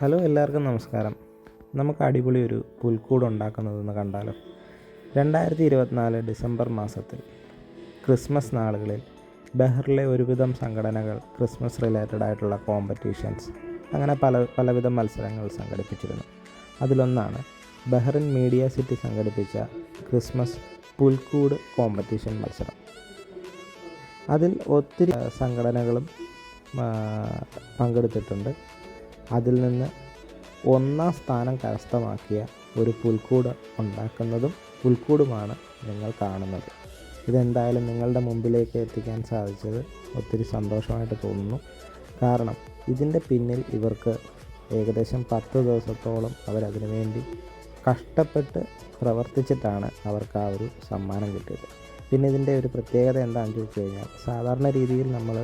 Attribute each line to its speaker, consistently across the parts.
Speaker 1: Hello എല്ലാവർക്കും നമസ്കാരം. നമുക്ക് അടിപൊളി ഒരു പുൽക്കൂട് ഉണ്ടാക്കുന്നതെന്ന് കണ്ടാലോ? രണ്ടായിരത്തി ഇരുപത്തിനാല് ഡിസംബർ മാസത്തിൽ ക്രിസ്മസ് നാളുകളിൽ ബഹ്റിലെ ഒരുവിധം സംഘടനകൾ ക്രിസ്മസ് റിലേറ്റഡ് ആയിട്ടുള്ള കോമ്പറ്റീഷൻസ് അങ്ങനെ പല പലവിധ മത്സരങ്ങൾ സംഘടിപ്പിച്ചിരുന്നു. അതിലൊന്നാണ് ബഹ്റിൻ മീഡിയ സിറ്റി സംഘടിപ്പിച്ച ക്രിസ്മസ് പുൽക്കൂട് കോമ്പറ്റീഷൻ മത്സരം. അതിൽ ഒത്തിരി സംഘടനകളും പങ്കെടുത്തിട്ടുണ്ട്. അതിൽ നിന്ന് ഒന്നാം സ്ഥാനം കരസ്ഥമാക്കിയ ഒരു പുൽക്കൂട് ഉണ്ടാക്കുന്നതും പുൽക്കൂടുമാണ് നിങ്ങൾ കാണുന്നത്. ഇതെന്തായാലും നിങ്ങളുടെ മുമ്പിലേക്ക് എത്തിക്കാൻ സാധിച്ചത് ഒത്തിരി സന്തോഷമായിട്ട് തോന്നുന്നു. കാരണം ഇതിന്റെ പിന്നിൽ ഇവർക്ക് ഏകദേശം പത്ത് ദിവസത്തോളം അവരതിനു വേണ്ടി കഷ്ടപ്പെട്ട് പ്രവർത്തിച്ചിട്ടാണ് അവർക്ക് ആ ഒരു സമ്മാനം കിട്ടിയത്. പിന്നെ ഇതിന്റെ ഒരു പ്രത്യേകത എന്താണെന്ന് ചോദിച്ചു കഴിഞ്ഞാൽ സാധാരണ രീതിയിൽ നമ്മൾ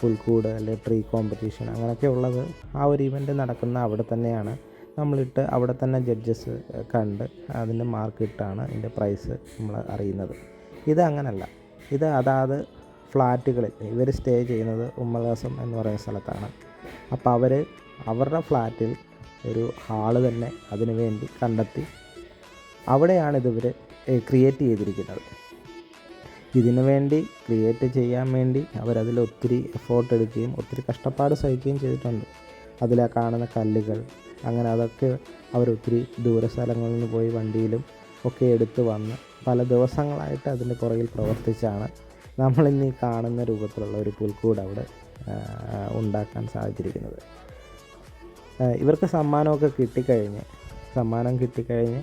Speaker 1: പുൽക്കൂട് അല്ലെങ്കിൽ ട്രീ കോമ്പറ്റീഷൻ അങ്ങനെയൊക്കെ ഉള്ളത് ആ ഒരു ഇവന്റ് നടക്കുന്ന അവിടെ തന്നെയാണ്. നമ്മളിട്ട് അവിടെ തന്നെ ജഡ്ജസ് കണ്ട് അതിന്റെ മാർക്ക് ഇട്ടാണ് ഇതിന്റെ പ്രൈസ് നമ്മൾ അറിയുന്നത്. ഇത് അങ്ങനല്ല. ഇത് അതാത് ഫ്ലാറ്റുകളിൽ ഇവർ സ്റ്റേ ചെയ്യുന്നത് ഉമ്മദാസം എന്ന് പറയുന്ന സ്ഥലത്താണ്. അപ്പോൾ അവർ അവരുടെ ഫ്ലാറ്റിൽ ഒരു ഹാൾ തന്നെ അതിനു വേണ്ടി കണ്ടെത്തി അവിടെയാണ് ഇതിവർ ക്രിയേറ്റ് ചെയ്തിരിക്കുന്നത്. ഇതിനു വേണ്ടി ക്രിയേറ്റ് ചെയ്യാൻ വേണ്ടി അവരതിൽ ഒത്തിരി എഫോർട്ട് എടുക്കുകയും ഒത്തിരി കഷ്ടപ്പാട് സഹിക്കുകയും ചെയ്തിട്ടുണ്ട്. അതിൽ ആ കാണുന്ന കല്ലുകൾ അങ്ങനെ അതൊക്കെ അവരൊത്തിരി ദൂര സ്ഥലങ്ങളിൽ നിന്ന് പോയി വണ്ടിയിലും ഒക്കെ എടുത്ത് വന്ന് പല ദിവസങ്ങളായിട്ട് അതിന്റെ പുറകിൽ പ്രവർത്തിച്ചാണ് നമ്മളിന്ന് ഈ കാണുന്ന രൂപത്തിലുള്ള ഒരു പുൽക്കൂട് അവിടെ ഉണ്ടാക്കാൻ സാധിച്ചിരിക്കുന്നത്. ഇവർക്ക് സമ്മാനമൊക്കെ കിട്ടിക്കഴിഞ്ഞ് സമ്മാനം കിട്ടിക്കഴിഞ്ഞ്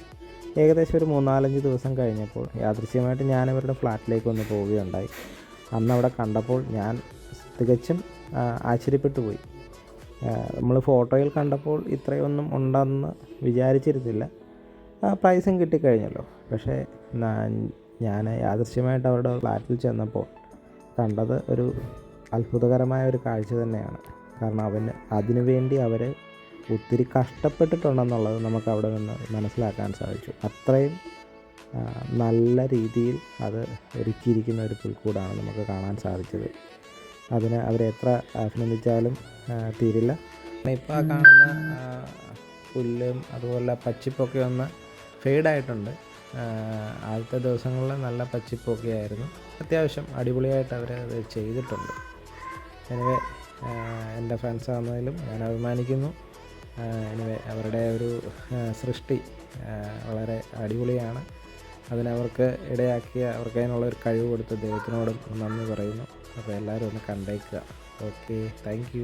Speaker 1: ഏകദേശം ഒരു മൂന്നാലഞ്ച് ദിവസം കഴിഞ്ഞപ്പോൾ യാദൃശ്യമായിട്ട് ഞാൻ അവരുടെ ഫ്ലാറ്റിലേക്ക് ഒന്ന് പോവുകയുണ്ടായി. അന്ന് അവിടെ കണ്ടപ്പോൾ ഞാൻ തികച്ചും ആശ്ചര്യപ്പെട്ടു പോയി. നമ്മൾ ഫോട്ടോയിൽ കണ്ടപ്പോൾ ഇത്രയൊന്നും ഉണ്ടെന്ന് വിചാരിച്ചിരുന്നില്ല. പ്രൈസും കിട്ടിക്കഴിഞ്ഞല്ലോ. പക്ഷേ ഞാൻ യാദൃശ്യമായിട്ട് അവരുടെ ഫ്ലാറ്റിൽ ചെന്നപ്പോൾ കണ്ടത് ഒരു അത്ഭുതകരമായ ഒരു കാഴ്ച തന്നെയാണ്. കാരണം അവന് അതിനുവേണ്ടി അവർ ഒത്തിരി കഷ്ടപ്പെട്ടിട്ടുണ്ടെന്നുള്ളത് നമുക്ക് അവിടെ നിന്ന് മനസ്സിലാക്കാൻ സാധിച്ചു. അത്രയും നല്ല രീതിയിൽ അത് ഒരുക്കിയിരിക്കുന്ന ഒരു പുൽക്കൂടാണ് നമുക്ക് കാണാൻ സാധിച്ചത്. അതിന് അവരെ എത്ര അഭിനന്ദിച്ചാലും തീരില്ല. ഇപ്പോൾ കാണുന്ന പുല്ലും അതുപോലെ പച്ചിപ്പൊക്കെ ഒന്ന് ഫെയ്ഡായിട്ടുണ്ട്. ആദ്യത്തെ ദിവസങ്ങളിൽ നല്ല പച്ചിപ്പൊക്കെ ആയിരുന്നു. അത്യാവശ്യം അടിപൊളിയായിട്ട് അവർ അത് ചെയ്തിട്ടുണ്ട്. എനിവേ എന്റെ ഫ്രണ്ട്സ് ആണെന്നതിലും ഞാൻ അഭിമാനിക്കുന്നു. എനിവേ അവരുടെ ഒരു സൃഷ്ടി വളരെ അടിപൊളിയാണ്. അതിനവർക്ക് ഇടയാക്കിയ അവർക്ക് അതിനുള്ള ഒരു കഴിവ് കൊടുത്ത ദൈവത്തിനോടും നന്ദി പറയുന്നു. അപ്പോൾ എല്ലാവരും ഒന്ന് കണ്ടേക്കുക. Okay thank